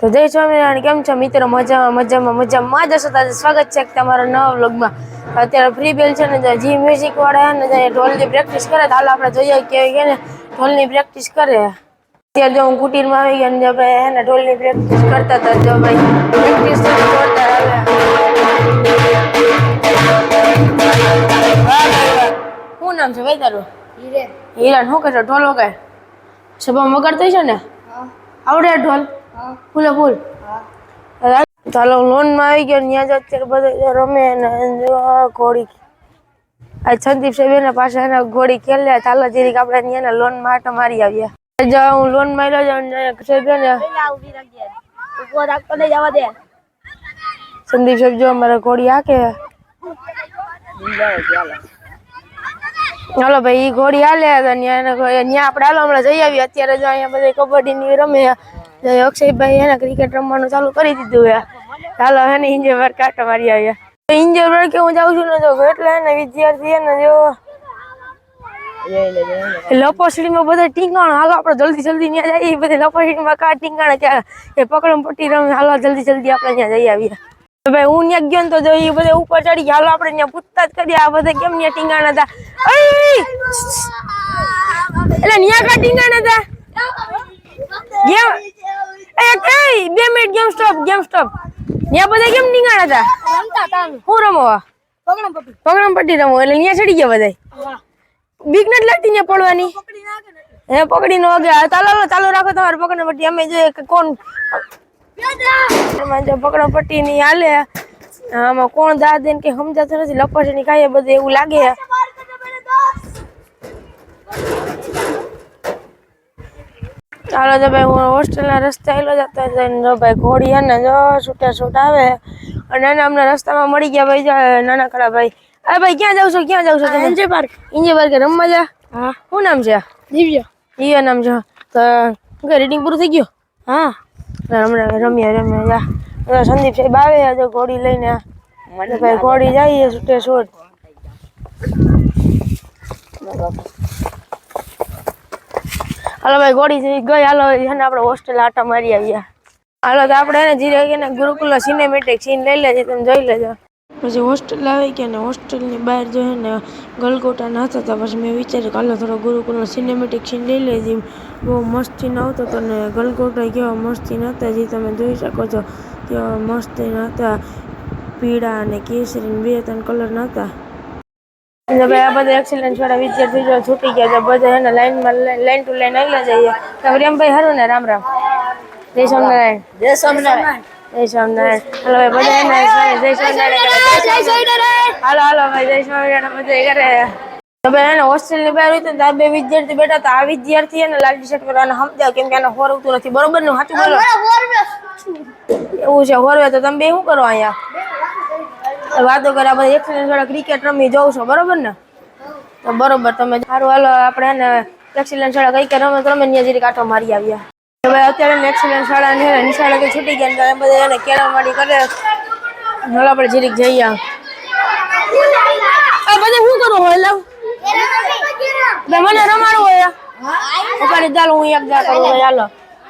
તો જય સ્વામિનારાયણ કેમ છો મિત્રો? મજામાં મજામાં મજામાં. જ હશો તો સ્વાગત છે તમારા નવા વ્લોગમાં. અત્યારે ફ્રી બેલ છે ને જી મ્યુઝિક વાળા છે ને ઢોલની પ્રેક્ટિસ કરે. તો હાલ આપણે જોઈએ કેવી કે ને ઢોલની પ્રેક્ટિસ કરે. અત્યારે જો હું કુટીરમાં આવી ગયા ને જો ભાઈ એને ઢોલની પ્રેક્ટિસ કરતા હતા જો ભાઈ પ્રેક્ટિસ. શું નામ છે ભાઈ તારું? હિરણ શું કરશો? ઢોલ વગાડ? શુભમ વગાડતો છે ને? આવડે ઢોલ? ફૂલે બોલ. ચાલો લોનમાં આવી ગયો ત્યાં જ અત્યારે બધા રમે ને ઘોડી. આ સંદીપ સાહેબ એના પાસે એના ઘોડી ખેલે ચાલો જીરીક આપણે ત્યાં લોનમાં આટો મારી આવ્યા. જો, હું લોન માર્યો જાઉં સાહેબ ને સંદીપ સાહેબ, જો અમારે ઘોડી હાકે. હાલો ભાઈ, ઈ ઘોડી હાલે તો આપણે હાલો હમણાં જઈ આવ્યા અત્યારે જો અહીંયા બધા કબડ્ડી ની રમે. તો અક્ષયભાઈ એને ક્રિકેટ રમવાનું ચાલુ કરી દીધું છે. ચાલો એને ઇન્જોય વર્ક કાંટો મારી આવ્યા ઇન્જોય વર્ક કે હું જાઉં છું ને તો એટલે એને વિદ્યાર્થી એને જો. લપસડીમાં બધા ટીંગાણ હાલો આપણે જલ્દી જલ્દી ત્યાં જઈએ. બધી લપસડીમાં કા ટીંગાણ ત્યાં એ પકડમ પટ્ટી રમે. હાલો જલ્દી જલ્દી આપણે ત્યાં જઈ આવીએ. ભાઈ હું ત્યાં ગયો તો જો એ બધા ઉપર ચડી ગયા. હાલો આપણે ત્યાં પૂછતા જ કરીએ આ બધા કેમ ત્યાં ટીંગાણ હતા? એટલે ન્યા કા ટીંગાણ હતા? ગેમ એ કઈ બે minute game stop game stop ન્યા બધા કેમ નીકળ્યા હતા હું રમવા? પકડમ પટ્ટી રમો એટલે ન્યા ચડી ગયા બધા બીક નથી લાગતી ન્યા પડવાની? હે પકડી નો ગયા ચાલો ચાલો ચાલુ રાખો તમારે પકડમ પટ્ટી. અમે જોઈએ કે કોણ એમાં જો પકડમ પટ્ટી ની હાલે. આમાં કોણ દા કે સમજાતું નથી. લપસી ની ખાઈએ બધું એવું લાગે. ચાલો તો ભાઈ હું હોસ્ટેલના રસ્તે આવેલો જતો હતો જો ભાઈ ઘોડી હે ને જો છૂટા છૂટ આવે. અને એને અમને રસ્તામાં મળી ગયા ભાઈ નાના નાનકડા ભાઈ. અરે ભાઈ ક્યાં જાવ છો ક્યાં જાવ છો તમે? ઇન્જે પાર્ક. એન્જોય પાર્ક રમવા જા. હા. શું નામ છે? દિવ્ય. દિવ્ય નામ છે. તો કે રીડિંગ પૂરું થઈ ગયું? હા. હમણાં રમ્યા રમ્યા જા. સંદીપ સાહેબ આવે જો ઘોડી લઈને. મને ભાઈ ઘોડી જઈએ છૂટે છૂટ. હાલો ભાઈ, ગોળી જઈ ગઈ. હાલો એને આપણે હોસ્ટેલ આટા મારી આવ્યા. હાલો, તો આપણે એને જીરે કે ગુરુકુલ સિનેમેટિક સીન લઈ લેજે, તમે જોઈ લેજો. પછી હોસ્ટેલ આવી ગયા ને હોસ્ટેલની બહાર જોઈએ ને ગલગોટા નાતા હતા પછી મેં વિચાર્યું કે હાલો, થોડો ગુરુકુલનો સિનેમેટિક સીન લઈ લેજે બહુ મસ્તી નહોતો હતો ને ગલગોટા કેવા મસ્તી નહોતા જે તમે જોઈ શકો છો. કેવા મસ્તી નહોતા પીળા અને કેસરી ને બે ત્રણ કલર નહોતા ભાઈ આ બધા એક્સિડન્ટ વાળા વિદ્યાર્થી જો છૂટી ગયા છે બધા એને લાઈનમાં લાઈન ટુ લાઈન આગળ જઈએ. તો રેમભાઈ હારું ને? રામ રામ. જય સ્વામિનારાયણ. જય સ્વામિનારાયણ. જય સ્વામિનારાયણ. હાલો ભાઈ બધા એને જય સ્વામિનારાયણ. હાલો હાલો ભાઈ જય સ્વામિનારાયણ બધા કરે. તો એને હોસ્ટેલની બહાર હોય તો આ બે વિદ્યાર્થી બેઠા હતા. આ વિદ્યાર્થી એને લાલ ટી શર્ટ પહેરવાને સમજાવ કેમ કે એને હોરવતું નથી. બરોબર ને સાચું બોલો. એવું છે હોરવે તો તમે બે શું કરો અહીંયા? વાતો કરે આપણે એક્સિડન્ટ વાળા ક્રિકેટ રમી જોઉં છો, બરોબર ને? તો બરોબર, તમે સારું, હાલો, આપણે એને એક્સિડન્ટ શાળા કઈ કે રમે રમે, ત્યાં જરી કાંઠો મારી આવ્યા હવે અત્યારે એક્સિડન્ટ શાળા ને નિશાળે કે છૂટી ગયા ને તો એ બધા એને કેળા મારી કરે. હાલો આપણે જીરીક જઈએ આ બધા શું કરવું હોય લાવ મને રમાડવું હોય ઉપાડી ચાલો હું એક દા કરું હાલો.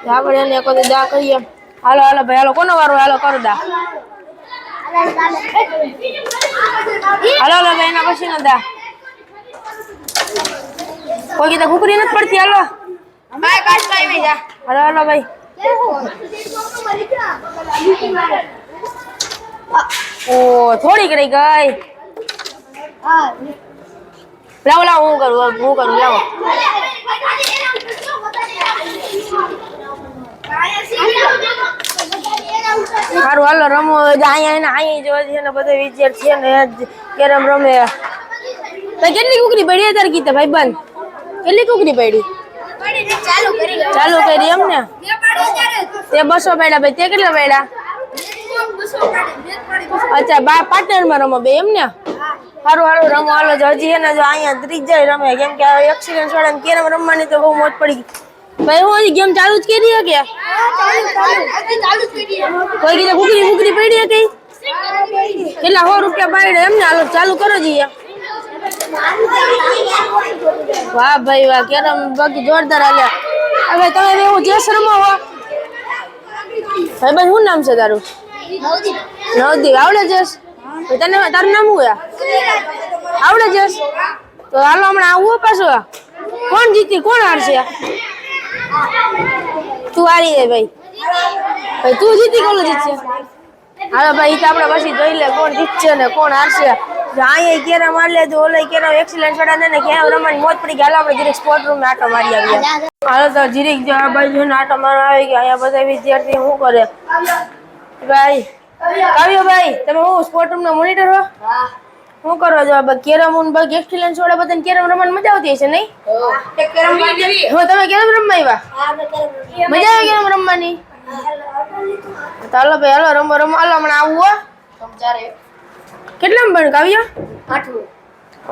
આપણે એને એક દા કરીએ. હાલો હાલો, ભાઈ, હાલો, કોનો વારો હાલો, કરો દા હાલો હાલો ભાઈ એના પછી નતા કોઈ કીધા કુકરી નથી પડતી હાલો. હાલો હાલો ભાઈ. ઓ થોડીક રહી ગઈ. લાવો લાવો હું કરું હું કરું લાવો. સારું હાલો, રમો અહીંયા એને, અહીંયા જોવા છે ને બધા વિદ્યાર્થી છે ને કેરમ રમે. તો કેટલી કુકરી પડી અત્યારે કીધા ભાઈ બંધ કેટલી કુકરી પડી? ચાલુ કરી એમ ને? તે બસો પડ્યા ભાઈ, તે કેટલા પડ્યા? અચ્છા, બા પાર્ટનરમાં રમો બે એમ ને? સારું સારું રમો, હાલો હજી એને જો અહીંયા ત્રીજા રમે. કેમ કે એક્સિડન્ટ વાળા ને કેરમ રમવાની તો બહુ મોજ પડી ગઈ. ભાઈ, હું અહીં ગેમ ચાલુ જ કરી હકે? કોઈ કીધે કુકરી કુકરી પડી હતી કેટલા સો રૂપિયા પાડે એમને? હાલો, ચાલુ કરો જઈએ વાહ ભાઈ, વાહ, કેરમ બાકી જોરદાર હાલ્યા. હવે તમે એવું જે હો ભાઈ ભાઈ, શું નામ છે તારું? નવદીપ. આવડે જસ? તને તારું નામ શું આવડે જસ? તો હાલો, હમણાં આવું પાછું કોણ જીતી? કોણ હારશે તું હારી જાય ભાઈ. ભાઈ, તું જીતી કોણ જીતશે હાલો ભાઈ તો આપણે પછી જોઈ લે કોણ જીતશે ને કોણ હારશે અહીંયા કેરા મારી લે તો ઓલે કેરા એક્સિડન્ટ છોડા ને ક્યાં રમવાની મોત પડી ગયા આપણે જીરીક સ્પોર્ટ રૂમ આટો મારી આવ્યા હાલો, તો જીરીક જો આ બાજુ આટો મારવા આવી ગયા. અહીંયા બધા વિદ્યાર્થી શું કરે? ભાઈ, કાવ્યો ભાઈ, તમે હું સ્પોર્ટ રૂમ ના મોનિટર હો? શું કરો છો આ કેરમ ઉન બગ એક્સિડન્ટ છોડા બધા કેરમ રમવાની મજા આવતી હશે નહીં? હો તમે કેરમ રમવા આવ્યા? મજા આવે કેરમ રમવાની? તો હાલો ભાઈ હાલો રમો રમો. હાલો હમણાં આવું હો. કેટલા ભણ કાવ્ય?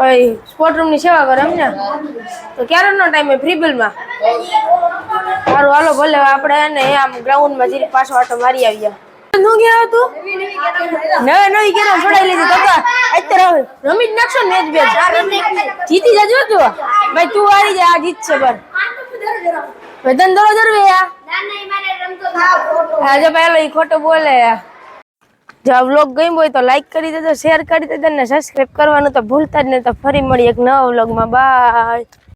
ઓય સ્પોર્ટ રૂમની સેવા કરે એમ ને? તો ક્યારે નો ટાઈમ ફ્રી બિલમાં સારું હાલો ભલે આપણે એને આમ ગ્રાઉન્ડમાં જઈને પાછો આટો મારી આવ્યા. નું ગયા તું નવી નવી કેરમ છોડાઈ લીધી તો. અત્યારે રમી જ નાખશો ને બેચ જીતી જજો તું ભાઈ તું હારી જા આ જીતશે પર વેતન દરો જરવે યા આજે પહેલો ઈ ખોટું બોલે જો આ વ્લોગ ગમ્યો હોય તો લાઈક કરી દેજો શેર કરી દેજો ને સબસ્ક્રાઈબ કરવાનું તો ભૂલતા જ નહીં. તો ફરી મળી એક નવા વ્લોગમાં. બાય